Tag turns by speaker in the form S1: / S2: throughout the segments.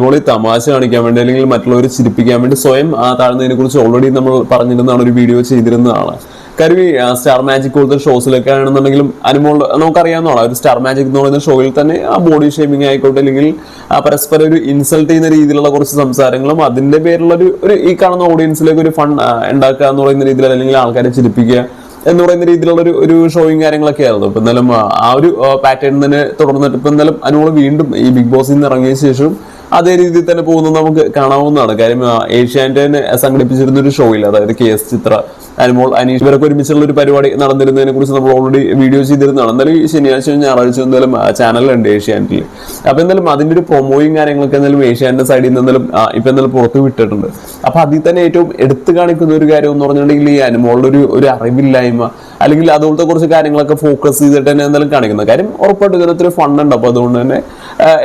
S1: അനുമോളി തമാശ കാണിക്കാൻ വേണ്ടി അല്ലെങ്കിൽ മറ്റുള്ളവരെ ചിരിപ്പിക്കാൻ വേണ്ടി സ്വയം ആ താഴ്ന്നതിനെ കുറിച്ച് ഓൾറെഡി നമ്മൾ പറഞ്ഞിരുന്നതാണ് ഒരു വീഡിയോ ചെയ്തിരുന്നതാണ് കാര്യം ഈ സ്റ്റാർ മാജിക് പോലത്തെ ഷോസിലൊക്കെ ആണെന്നുണ്ടെങ്കിലും അനുമോൾ നമുക്കറിയാവുന്നതാണ്. ഒരു സ്റ്റാർ മാജിക് എന്ന് പറയുന്ന ഷോയിൽ തന്നെ ആ ബോഡി ഷേമിംഗ് ആയിക്കോട്ടെ അല്ലെങ്കിൽ പരസ്പരം ഒരു ഇൻസൾട്ട് ചെയ്യുന്ന രീതിയിലുള്ള കുറച്ച് സംസാരങ്ങളും അതിന്റെ പേരിലുള്ള ഒരു ഒരു ഈ കാണുന്ന ഓഡിയൻസിലേക്ക് ഒരു ഫൺ ഉണ്ടാക്കുക എന്ന് പറയുന്ന രീതിയിൽ അല്ലെങ്കിൽ ആൾക്കാരെ ചിരിപ്പിക്കുക എന്ന് പറയുന്ന രീതിയിലുള്ള ഒരു ഒരു ഷോയും കാര്യങ്ങളൊക്കെ ആയിരുന്നു. ഇപ്പൊ എന്തായാലും ആ, ഒരു പാറ്റേൺ തന്നെ തുടർന്നിട്ട് ഇപ്പൊ എന്തായാലും അനുമോൾ വീണ്ടും ഈ ബിഗ് ബോസിൽ നിന്ന് ഇറങ്ങിയ ശേഷം അതേ രീതിയിൽ തന്നെ പോകുന്നത് നമുക്ക് കാണാവുന്നതാണ്. കാര്യം ഏഷ്യാനെറ്റ് സംഘടിപ്പിച്ചിരുന്ന ഒരു ഷോയിൽ അതായത് കെ എസ് ചിത്ര അനുമോൾ അനീഷ് ഇവരൊക്കെ ഒരുമിച്ചുള്ള ഒരു പരിപാടി നടന്നിരുന്നതിനെ കുറിച്ച് നമ്മൾ ഓൾറെഡി വീഡിയോ ചെയ്തിരുന്നതാണ്. എന്തായാലും ഈ ശനിയാഴ്ച ഞായറാഴ്ച എന്തായാലും ചാനലുണ്ട് ഏഷ്യാനെറ്റിൽ അപ്പൊ എന്തായാലും അതിന്റെ ഒരു പ്രൊമോയും കാര്യങ്ങളൊക്കെ എന്തായാലും ഏഷ്യാനെറ്റ് സൈഡിൽ നിന്ന് എന്തായാലും ഇപ്പൊ എന്തായാലും പുറത്ത് വിട്ടിട്ടുണ്ട്. അപ്പൊ അതിൽ തന്നെ ഏറ്റവും എടുത്തു കാണിക്കുന്ന ഒരു കാര്യം എന്ന് പറഞ്ഞിട്ടുണ്ടെങ്കിൽ ഈ അനുമോളുടെ ഒരു ഒരു അറിവില്ലായ്മ അല്ലെങ്കിൽ അതുപോലത്തെ കുറച്ച് കാര്യങ്ങളൊക്കെ ഫോക്കസ് ചെയ്തിട്ട് തന്നെ എന്തായാലും കാണിക്കുന്നത്. കാര്യം ഉറപ്പായിട്ടും ഇതിനകത്തൊരു ഫണ്ട് ഉണ്ട്. അപ്പൊ അതുകൊണ്ട് തന്നെ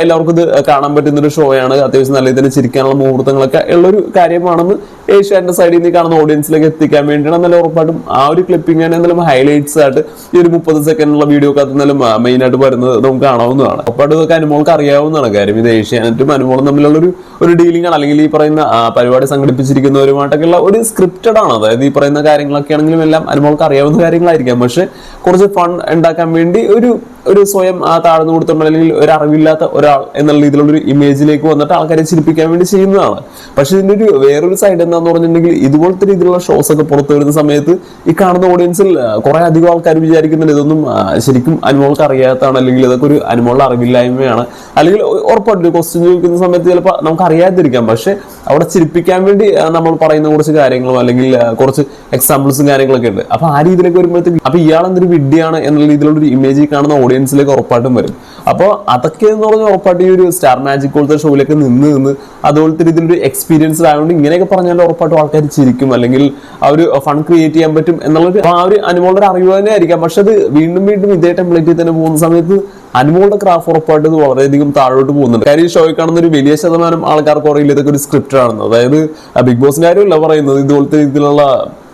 S1: എല്ലാവർക്കും ഇത് കാണാൻ പറ്റുന്ന ഒരു ഷോ ആണ് അത്യാവശ്യം നല്ല രീതിയിൽ ചിരിക്കാനുള്ള മുഹൂർത്തങ്ങളൊക്കെ ഉള്ളൊരു കാര്യമാണെന്ന് ഏഷ്യാന്റെ സൈഡിൽ നിന്ന് കാണുന്ന ഓഡിയൻസിലേക്ക് എത്തിക്കാൻ വേണ്ടിയാണ്. നല്ല ഉറപ്പായിട്ടും ആ ഒരു ക്ലിപ്പിംഗ് തന്നെ എന്തായാലും ഹൈലൈറ്റ്സ് ആയിട്ട് ഈ ഒരു മുപ്പത് സെക്കൻഡുള്ള വീഡിയോ ഒക്കെ എന്നാലും മെയിൻ ആയിട്ട് വരുന്നത് നമുക്ക് കാണാവുന്നതാണ്. ഉറപ്പായിട്ടും ഇതൊക്കെ അനുമോൾക്ക് അറിയാവുന്നതാണ്. കാര്യം ഇത് ഏഷ്യാനെറ്റും അനുമോളും തമ്മിലുള്ള ഒരു ഒരു ഡീലിംഗ് ആണ് അല്ലെങ്കിൽ ഈ പറയുന്ന പരിപാടി സംഘടിപ്പിച്ചിരിക്കുന്നവരുമായിട്ടൊക്കെയുള്ള ഒരു സ്ക്രിപ്റ്റഡ് ആണ്. അതായത് ഈ പറയുന്ന കാര്യങ്ങളൊക്കെ ആണെങ്കിലും എല്ലാം അനുമോൾക്ക് അറിയാവുന്ന കാര്യങ്ങളായിരിക്കാം. പക്ഷെ കുറച്ച് ഫൺ ഉണ്ടാക്കാൻ വേണ്ടി ഒരു ഒരു സ്വയം ആ താഴ്ന്നു കൊടുത്തുണ്ട് അല്ലെങ്കിൽ ഒരു അറിവില്ലാത്ത ഒരാൾ എന്നുള്ള രീതിയിലുള്ള ഒരു ഇമേജിലേക്ക് വന്നിട്ട് ആൾക്കാരെ ചിരിപ്പിക്കാൻ വേണ്ടി ചെയ്യുന്നതാണ്. പക്ഷെ ഇതിന്റെ ഒരു വേറൊരു സൈഡ് എന്താന്ന് പറഞ്ഞിട്ടുണ്ടെങ്കിൽ ഇതുപോലത്തെ രീതിയിലുള്ള ഷോസ് ഒക്കെ പുറത്തു വരുന്ന സമയത്ത് ഈ കാണുന്ന ഓഡിയൻസിൽ കുറെ അധികം ആൾക്കാർ വിചാരിക്കുന്നുണ്ട് ഇതൊന്നും ശരിക്കും അനുമോൾക്ക് അറിയാത്തതാണ് അല്ലെങ്കിൽ ഇതൊക്കെ ഒരു അനുമോളുടെ അറിവില്ലായ്മയാണ്. അല്ലെങ്കിൽ ഉറപ്പായിട്ടും ക്വസ്റ്റ്യൻ ചോദിക്കുന്ന സമയത്ത് ചിലപ്പോൾ നമുക്ക് അറിയാതിരിക്കാം. പക്ഷെ അവിടെ ചിരിപ്പിക്കാൻ വേണ്ടി നമ്മൾ പറയുന്ന കുറച്ച് കാര്യങ്ങളും അല്ലെങ്കിൽ കുറച്ച് എക്സാമ്പിൾസും കാര്യങ്ങളൊക്കെ ഉണ്ട്. അപ്പൊ ആ രീതിയിലേക്ക് വരുമ്പോഴത്തേക്ക് അപ്പൊ ഇയാൾ എന്തൊരു വിഡ്ഢിയാണ് എന്നുള്ള രീതിയിലുള്ള ഒരു ഇമേജ് കാണുന്ന ഓഡിയൻസിലേക്ക് ഉറപ്പായിട്ടും വരും. അപ്പോൾ അതൊക്കെ എന്ന് പറഞ്ഞാൽ ഉറപ്പായിട്ട് ഈ ഒരു സ്റ്റാർ മാജിക് പോലത്തെ ഷോയിലൊക്കെ നിന്ന് നിന്ന് അതുപോലത്തെ രീതിയിലൊരു എക്സ്പീരിയൻസ് ആയതുകൊണ്ട് ഇങ്ങനെയൊക്കെ പറഞ്ഞാൽ ഉറപ്പായിട്ടും ആൾക്കാർ ചിരിക്കും. അല്ലെങ്കിൽ ആ ഒരു ഫൺ ക്രിയേറ്റ് ചെയ്യാൻ പറ്റും എന്നുള്ളൊരു ആ ഒരു അനുമോളുടെ അറിവ് തന്നെ ആയിരിക്കാം. പക്ഷെ അത് വീണ്ടും വീണ്ടും ഇതേ ടെംപ്ലേറ്റിൽ തന്നെ പോകുന്ന സമയത്ത് അനുമോളുടെ ക്രാഫ്റ്റ് ഉറപ്പായിട്ട് ഇത് വളരെയധികം താഴോട്ട് പോകുന്നുണ്ട്. കാര്യം ഈ ഷോയിൽ കാണുന്ന ഒരു വലിയ ശതമാനം ആൾക്കാർക്ക് അറിയില്ല. ഇതൊക്കെ ഒരു സ്ക്രിപ്റ്റ് ആണെന്ന്. അതായത് ബിഗ് ബോസിന്റെ കാര്യമല്ല പറയുന്നത്. ഇതുപോലത്തെ രീതിയിലുള്ള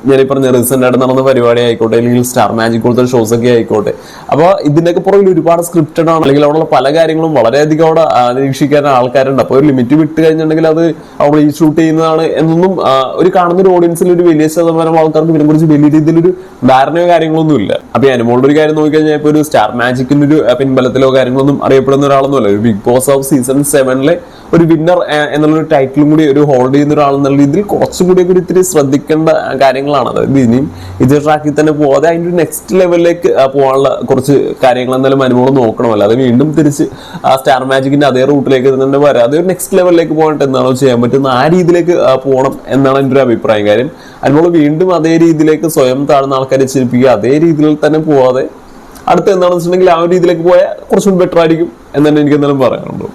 S1: ഞാൻ പറഞ്ഞ റീസെന്റ് ആയിട്ട് നടന്ന പരിപാടി ആയിക്കോട്ടെ അല്ലെങ്കിൽ സ്റ്റാർ മാജിക് പോലത്തെ ഷോസ് ഒക്കെ ആയിക്കോട്ടെ. അപ്പോൾ ഇതിനൊക്കെ പുറകിൽ ഒരുപാട് സ്ക്രിപ്റ്റഡ് ആണ്. അല്ലെങ്കിൽ അവിടെയുള്ള പല കാര്യങ്ങളും വളരെയധികം അവിടെ നിരീക്ഷിക്കാൻ ആൾക്കാരുണ്ട്. അപ്പോൾ ഒരു ലിമിറ്റ് വിട്ട് കഴിഞ്ഞിട്ടുണ്ടെങ്കിൽ അത് അവിടെ ഈ ഷൂട്ട് ചെയ്യുന്നതാണ് എന്നൊന്നും ഒരു കാണുന്ന ഒരു ഓഡിയൻസിൽ ഒരു വലിയ ശതമാനം ആൾക്കാർക്ക് ഇതിനെ കുറിച്ച് വലിയ രീതിയിലൊരു ധാരണയോ കാര്യങ്ങളൊന്നും ഇല്ല. അപ്പൊ ഈ അനുമോളുടെ ഒരു കാര്യം നോക്കിക്കഴിഞ്ഞാൽ ഇപ്പൊ ഒരു സ്റ്റാർ മാജിക്കിന്റെ ഒരു പിൻബലത്തിലോ കാര്യങ്ങളൊന്നും അറിയപ്പെടുന്ന ഒരാളൊന്നുമല്ല. ഒരു ബിഗ് ബോസ് ഓഫ് സീസൺ സെവനിലെ ഒരു വിന്നർ എന്നുള്ളൊരു ടൈറ്റിലും കൂടി ഒരു ഹോൾഡ് ചെയ്യുന്ന ഒരാൾ എന്നുള്ള രീതിയിൽ കുറച്ചും കൂടി ഒക്കെ ഇത്തിരി ശ്രദ്ധിക്കേണ്ട കാര്യങ്ങളാണ്. അതായത് ഇനിയും ഇതേ ട്രാക്കിൽ തന്നെ പോവാതെ അതിന്റെ ഒരു നെക്സ്റ്റ് ലെവലിലേക്ക് പോകാനുള്ള കുറച്ച് കാര്യങ്ങൾ എന്തായാലും അനുഭവം നോക്കണമല്ലോ. അത് വീണ്ടും തിരിച്ച് ആ സ്റ്റാർ മാജിക്കിന്റെ അതേ റൂട്ടിലേക്ക് തന്നെ വരാം. അതേ ഒരു നെക്സ്റ്റ് ലെവലിലേക്ക് പോകാനായിട്ട് എന്താണോ ചെയ്യാൻ പറ്റുന്ന ആ രീതിയിലേക്ക് പോകണം എന്നാണ് എന്റെ ഒരു അഭിപ്രായം. കാര്യം അനുഭവം വീണ്ടും അതേ രീതിയിലേക്ക് സ്വയം താഴ്ന്ന ആൾക്കാരെ ചിരിപ്പിക്കുക അതേ രീതിയിൽ തന്നെ പോവാതെ അടുത്ത എന്താണെന്ന് വെച്ചിട്ടുണ്ടെങ്കിൽ ആ ഒരു രീതിയിലേക്ക് പോയാൽ കുറച്ചും ബെറ്റർ ആയിരിക്കും എന്ന് തന്നെ എനിക്ക് എന്തായാലും പറയാനുള്ളൂ.